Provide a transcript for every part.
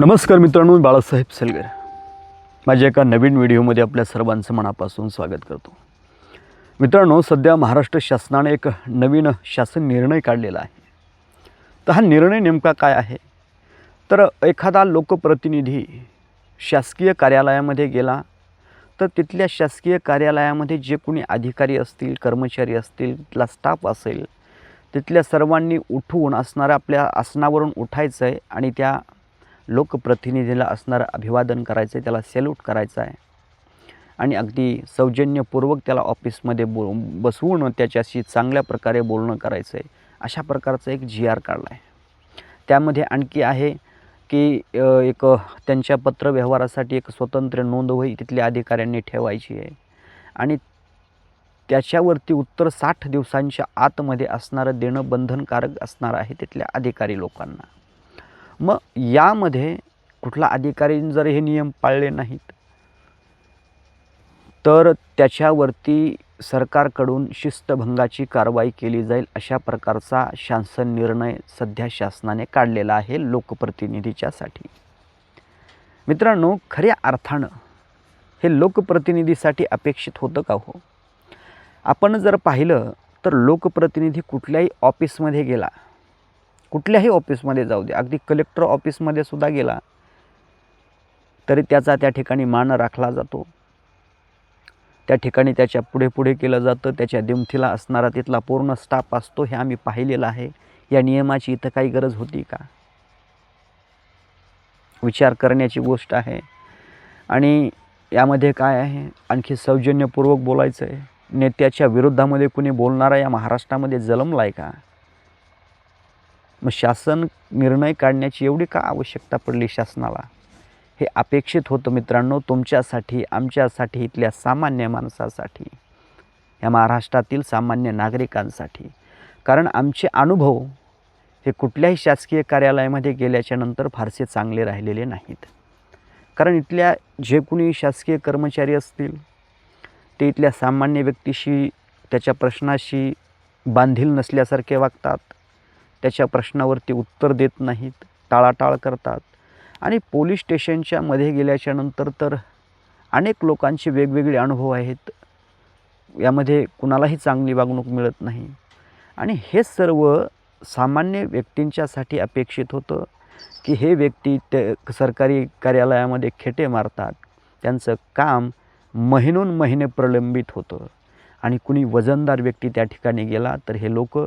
नमस्कार मित्रांनो बाळासाहेब सेलगर. माझ्या एका नवीन व्हिडिओमध्ये आपल्या सर्वांचं मनापासून स्वागत करतो. मित्रांनो सध्या महाराष्ट्र शासनाने एक नवीन शासन निर्णय काढलेला आहे. तर हा निर्णय नेमका काय आहे? तर एखादा लोकप्रतिनिधी शासकीय कार्यालयामध्ये गेला तर तिथल्या शासकीय कार्यालयामध्ये जे कोणी अधिकारी असतील कर्मचारी असतील तिथला स्टाफ असेल तिथल्या सर्वांनी उठून असणाऱ्या आपल्या आसनावरून उठायचं आहे आणि त्या लोकप्रतिनिधीला असणारं अभिवादन करायचं आहे त्याला सॅल्यूट करायचं आहे आणि अगदी सौजन्यपूर्वक त्याला ऑफिसमध्ये बो बसवून त्याच्याशी चांगल्या प्रकारे बोलणं करायचं आहे अशा प्रकारचा एक जी आर काढला आहे त्यामध्ये आणखी आहे की एक त्यांच्या पत्रव्यवहारासाठी एक स्वतंत्र नोंदवही तिथल्या अधिकाऱ्यांनी ठेवायची आहे. आणि त्याच्यावरती उत्तर साठ दिवसांच्या आतमध्ये असणारं देणं बंधनकारक असणार आहे तिथल्या अधिकारी लोकांना. मग यामध्ये कुठला अधिकारी जर हे नियम पाळले नाहीत तर त्याच्यावरती सरकारकडून शिस्तभंगाची कारवाई केली जाईल अशा प्रकारचा शासन निर्णय सध्या शासनाने काढलेला आहे लोकप्रतिनिधीच्यासाठी. मित्रांनो खऱ्या अर्थानं हे लोकप्रतिनिधीसाठी अपेक्षित होतं का हो? आपण जर पाहिलं तर लोकप्रतिनिधी कुठल्याही ऑफिसमध्ये गेला कुठल्याही ऑफिसमध्ये जाऊ दे. अगदी कलेक्टर ऑफिसमध्ये सुद्धा गेला तरी त्याचा त्या ठिकाणी मान राखला जातो. त्या ठिकाणी त्याच्या पुढे पुढे केलं जातं. त्याच्या दिमथीला असणारा तिथला पूर्ण स्टाफ असतो हे आम्ही पाहिलेलं आहे. या नियमाची इथं काही गरज होती का? विचार करण्याची गोष्ट आहे. आणि यामध्ये काय आहे? आणखी सौजन्यपूर्वक बोलायचं आहे नेत्याच्या विरोधामध्ये कुणी बोलणारा या महाराष्ट्रामध्ये जन्मला आहे का? मग शासन निर्णय काढण्याची एवढी का आवश्यकता पडली शासनाला? हे अपेक्षित होतं मित्रांनो तुमच्यासाठी आमच्यासाठी इथल्या सामान्य माणसासाठी या महाराष्ट्रातील सामान्य नागरिकांसाठी. कारण आमचे अनुभव हे कुठल्याही शासकीय कार्यालयामध्ये गेल्याच्यानंतर फारसे चांगले राहिलेले नाहीत. कारण इथल्या जे कुणी शासकीय कर्मचारी असतील ते इथल्या सामान्य व्यक्तीशी त्याच्या प्रश्नाशी बांधील नसल्यासारखे वागतात. त्याच्या प्रश्नावरती उत्तर देत नाहीत टाळाटाळ करतात. आणि पोलीस स्टेशनच्या मध्ये गेल्याच्यानंतर तर अनेक लोकांचे वेगवेगळे अनुभव आहेत. यामध्ये कुणालाही चांगली वागणूक मिळत नाही. आणि हे सर्व सामान्य व्यक्तींच्यासाठी अपेक्षित होतं की हे व्यक्ती ते सरकारी कार्यालयामध्ये खेटे मारतात. त्यांचं काम महिनोन महिने प्रलंबित होतं. आणि कुणी वजनदार व्यक्ती त्या ठिकाणी गेला तर हे लोक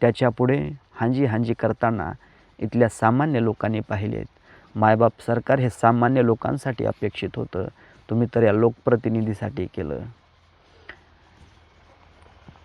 त्याच्यापुढे हांजी हांजी करताना इथल्या सामान्य लोकांनी पाहिलेत मायबाप सरकार हे सामान्य लोकांसाठी अपेक्षित होतं. तुम्ही तर या लोकप्रतिनिधीसाठी केलं.